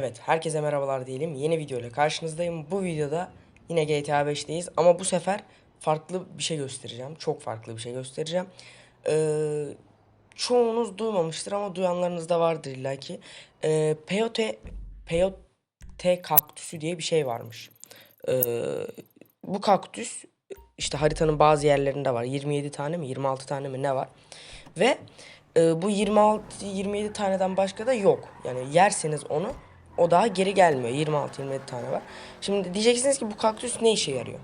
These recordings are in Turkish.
Evet, herkese merhabalar diyelim. Yeni video ile karşınızdayım. Bu videoda yine GTA 5'teyiz ama bu sefer farklı bir şey göstereceğim. Çok farklı bir şey göstereceğim. Ee, çoğunuz duymamıştır ama duyanlarınız da vardır illaki. Ee, peyote peyote kaktüsü diye bir şey varmış. Ee, bu kaktüs işte haritanın bazı yerlerinde var. 27 tane mi 26 tane mi ne var? Ve e, bu 26 27 taneden başka da yok. Yani yerseniz onu o daha geri gelmiyor. 26 27 tane var. Şimdi diyeceksiniz ki bu kaktüs ne işe yarıyor?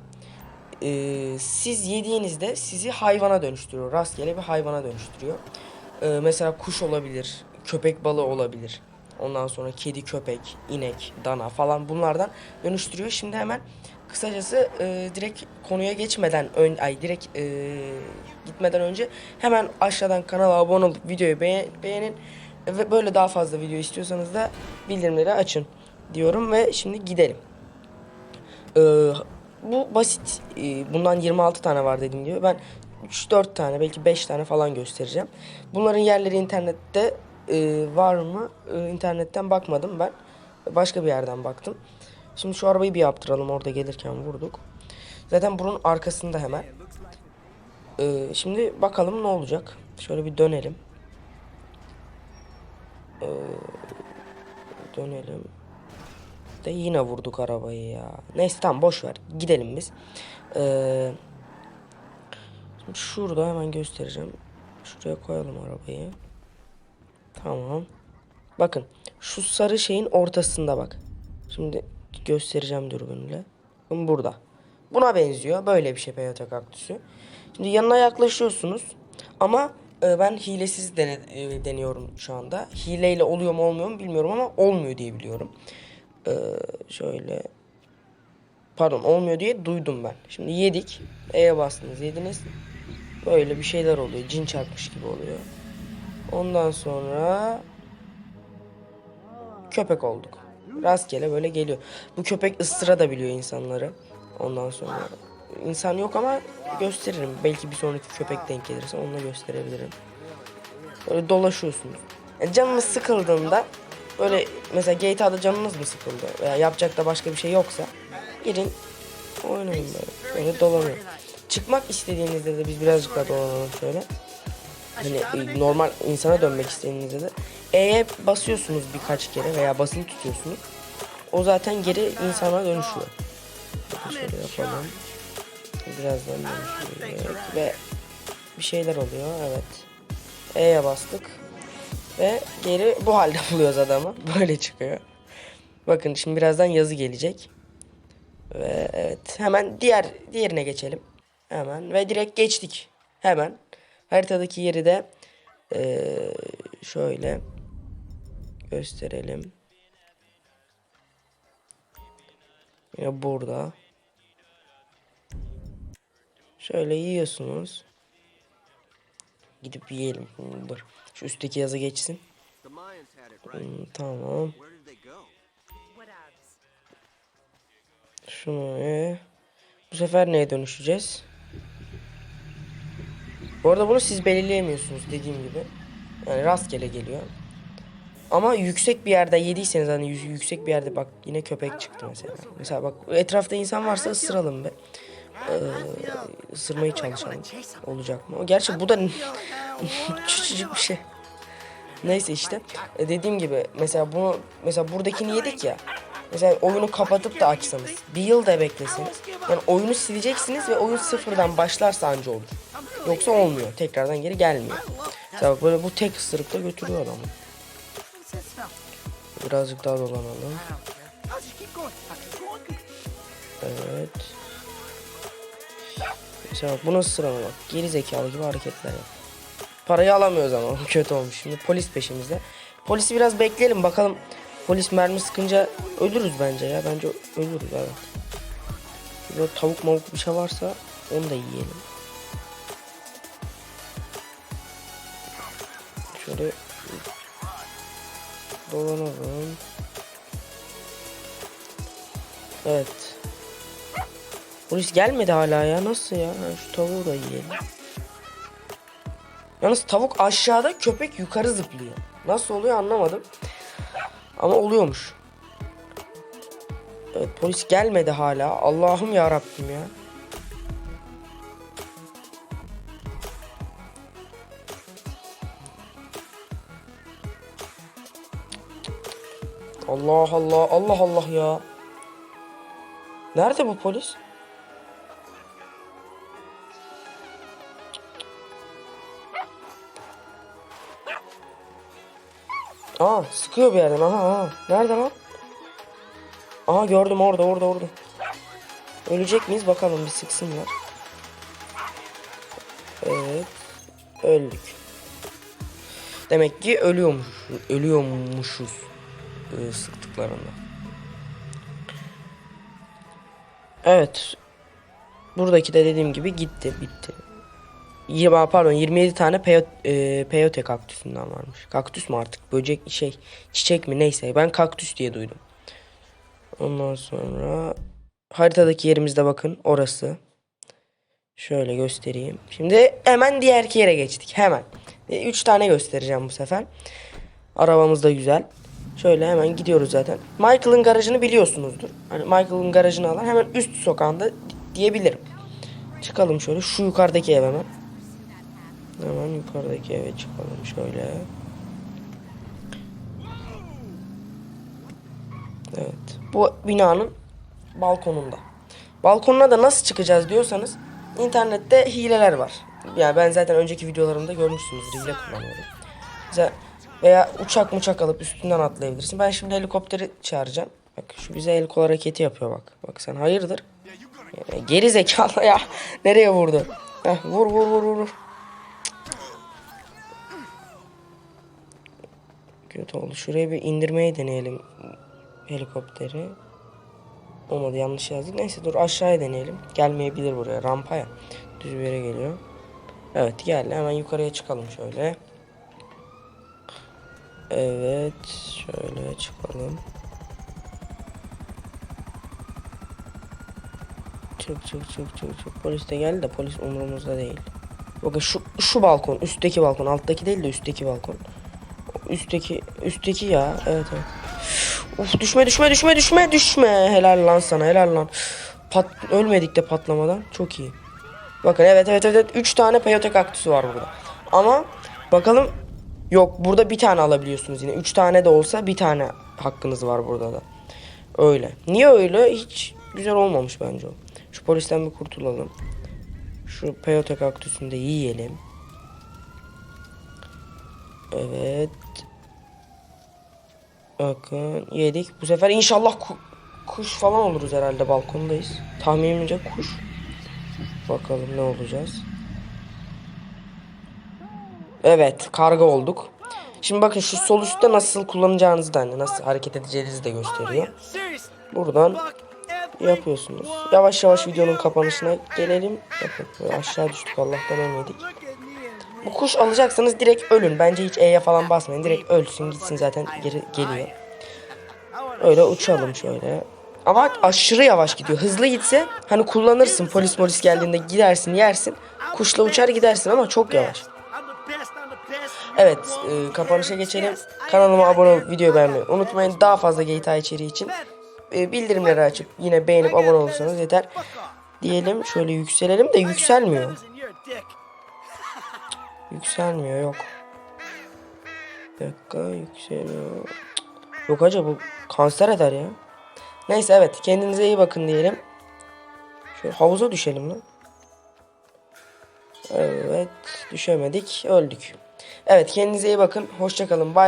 Ee, siz yediğinizde sizi hayvana dönüştürüyor. Rastgele bir hayvana dönüştürüyor. Ee, mesela kuş olabilir, köpek balığı olabilir. Ondan sonra kedi, köpek, inek, dana falan bunlardan dönüştürüyor. Şimdi hemen kısacası e, direkt konuya geçmeden ön, ay direkt e, gitmeden önce hemen aşağıdan kanala abone olup videoyu beğen- beğenin ve böyle daha fazla video istiyorsanız da bildirimleri açın diyorum ve şimdi gidelim. Ee, bu basit. Ee, bundan 26 tane var dediğim gibi. Ben 3-4 tane belki 5 tane falan göstereceğim. Bunların yerleri internette e, var mı? E, internetten bakmadım ben. Başka bir yerden baktım. Şimdi şu arabayı bir yaptıralım. Orada gelirken vurduk. Zaten bunun arkasında hemen. Ee, şimdi bakalım ne olacak. Şöyle bir dönelim. Ee, dönelim. De yine vurduk arabayı ya. Neyse tamam boş ver. Gidelim biz. Ee, şimdi şurada hemen göstereceğim. Şuraya koyalım arabayı. Tamam. Bakın şu sarı şeyin ortasında bak. Şimdi göstereceğim dürbünle. Burada. Buna benziyor. Böyle bir şey peyote kaktüsü. Şimdi yanına yaklaşıyorsunuz. Ama ben hilesiz dene, e, deniyorum şu anda. Hileyle oluyor mu olmuyor mu bilmiyorum ama olmuyor diye biliyorum. Ee, şöyle pardon olmuyor diye duydum ben. Şimdi yedik. E'ye bastınız yediniz. Böyle bir şeyler oluyor. Cin çarpmış gibi oluyor. Ondan sonra köpek olduk. Rastgele böyle geliyor. Bu köpek ısıra da biliyor insanları. Ondan sonra insan yok ama gösteririm. Belki bir sonraki köpek denk gelirse onunla gösterebilirim. Böyle dolaşıyorsunuz. Yani canınız sıkıldığında böyle mesela GTA'da canınız mı sıkıldı veya yapacak da başka bir şey yoksa girin oynayın böyle. Böyle dolanıyor. Çıkmak istediğinizde de biz birazcık daha dolanalım şöyle. Hani e, normal insana dönmek istediğinizde de E'ye basıyorsunuz birkaç kere veya basılı tutuyorsunuz. O zaten geri insana dönüşüyor. Şöyle yapalım. Birazdan dönüşüyor ve bir şeyler oluyor evet. E'ye bastık. Ve geri bu halde buluyoruz adamı. Böyle çıkıyor. Bakın şimdi birazdan yazı gelecek. Ve evet hemen diğer diğerine geçelim. Hemen ve direkt geçtik. Hemen haritadaki yeri de eee, şöyle gösterelim. Ya burada. Şöyle yiyorsunuz. Gidip yiyelim. Hmm, Dur. Şu üstteki yazı geçsin. Hmm, tamam. Şunu e. Bu sefer neye dönüşeceğiz? Bu arada bunu siz belirleyemiyorsunuz dediğim gibi. Yani rastgele geliyor. Ama yüksek bir yerde yediyseniz hani yü- yüksek bir yerde bak yine köpek çıktı mesela. Mesela bak etrafta insan varsa ısıralım be. Ee, ısırmaya çalışalım. Olacak mı? Gerçi bu da küçücük bir şey. Neyse işte E, dediğim gibi mesela bunu mesela buradakini yedik ya. Mesela oyunu kapatıp da açsanız bir yıl da bekleseniz yani oyunu sileceksiniz ve oyun sıfırdan başlarsa anca olur. Yoksa olmuyor. Tekrardan geri gelmiyor. Mesela böyle bu tek ısırıkta götürüyor adamı. Birazcık daha dolanalım. Evet. Mesela bak, bu bak. Geri zekalı gibi hareketler yap. Parayı alamıyoruz ama kötü olmuş. Şimdi polis peşimizde. Polisi biraz bekleyelim bakalım. Polis mermi sıkınca ölürüz bence ya. Bence ölürüz evet. Böyle tavuk mavuk bir şey varsa onu da yiyelim. Şöyle dolanalım. Evet. Polis gelmedi hala ya. Nasıl ya? Ha, şu tavuğu da yiyelim. Yalnız tavuk aşağıda köpek yukarı zıplıyor. Nasıl oluyor anlamadım. Ama oluyormuş. Evet, polis gelmedi hala. Allah'ım ya Rabbim ya. Allah Allah Allah Allah ya. Nerede bu polis? Aa sıkıyor bir yerden. Aha aha. Nerede lan? Aha gördüm orada orada orada. Ölecek miyiz bakalım bir sıksınlar. Evet. Öldük. Demek ki ölüyormuş, ölüyormuşuz e, sıktıklarında. Evet. Buradaki de dediğim gibi gitti, bitti. 20 pardon 27 tane peyote, e, peyote kaktüsünden varmış. Kaktüs mü artık? Böcek şey, çiçek mi neyse. Ben kaktüs diye duydum. Ondan sonra haritadaki yerimizde bakın orası. Şöyle göstereyim. Şimdi hemen diğer yere geçtik. Hemen. 3 tane göstereceğim bu sefer. Arabamız da güzel. Şöyle hemen gidiyoruz zaten. Michael'ın garajını biliyorsunuzdur. Hani Michael'ın garajını alan hemen üst sokağında diyebilirim. Çıkalım şöyle. Şu yukarıdaki ev hemen. Hemen yukarıdaki eve çıkalım şöyle. Evet. Bu binanın balkonunda. Balkonuna da nasıl çıkacağız diyorsanız internette hileler var. Yani ben zaten önceki videolarımda görmüşsünüzdür hile kullanıyorum. Mesela veya uçak muçak alıp üstünden atlayabilirsin. Ben şimdi helikopteri çağıracağım. Bak şu bize el kol hareketi yapıyor bak. Bak sen hayırdır? Ya, geri zekalı ya. Nereye vurdu? Heh, vur vur vur vur. Kötü oldu. Şuraya bir indirmeyi deneyelim helikopteri. Olmadı yanlış yazdık. Neyse dur aşağıya deneyelim. Gelmeyebilir buraya. Rampa ya. Düz bir yere geliyor. Evet geldi. Hemen yukarıya çıkalım şöyle. Evet. Şöyle çıkalım. Çık çık çık çık çık. Polis de geldi de polis umurumuzda değil. Bakın şu şu balkon, üstteki balkon, alttaki değil de üstteki balkon. Üstteki üstteki ya. Evet evet. Uf düşme düşme düşme düşme düşme. Helal lan sana helal lan. Pat ölmedik de patlamadan. Çok iyi. Bakın evet evet evet. 3 tane peyote kaktüsü var burada. Ama bakalım yok burada bir tane alabiliyorsunuz yine. 3 tane de olsa bir tane hakkınız var burada da. Öyle. Niye öyle? Hiç güzel olmamış bence o. Şu polisten bir kurtulalım. Şu peyote kaktüsünü de yiyelim. Evet. Bakın yedik. Bu sefer inşallah ku- kuş falan oluruz herhalde balkondayız. Tahminimce kuş. Bakalım ne olacağız. Evet karga olduk. Şimdi bakın şu sol üstte nasıl kullanacağınızı da hani nasıl hareket edeceğinizi de gösteriyor. Buradan yapıyorsunuz. Yavaş yavaş videonun kapanışına gelelim. Bakın aşağı düştük Allah'tan ölmedik. Bu kuş alacaksanız direkt ölün. Bence hiç E'ye falan basmayın. Direkt ölsün gitsin zaten geri geliyor. Öyle uçalım şöyle. Ama aşırı yavaş gidiyor. Hızlı gitse hani kullanırsın polis polis geldiğinde gidersin yersin. Kuşla uçar gidersin ama çok yavaş. Evet e, kapanışa geçelim. Kanalıma abone olup videoyu beğenmeyi unutmayın. Daha fazla GTA içeriği için e, bildirimleri açıp yine beğenip abone olursanız yeter. Diyelim şöyle yükselelim de yükselmiyor. Yükselmiyor yok. Bir dakika yükseliyor. Yok acaba bu kanser eder ya. Neyse evet kendinize iyi bakın diyelim. Şöyle havuza düşelim lan. Evet düşemedik öldük. Evet kendinize iyi bakın. Hoşçakalın. Bay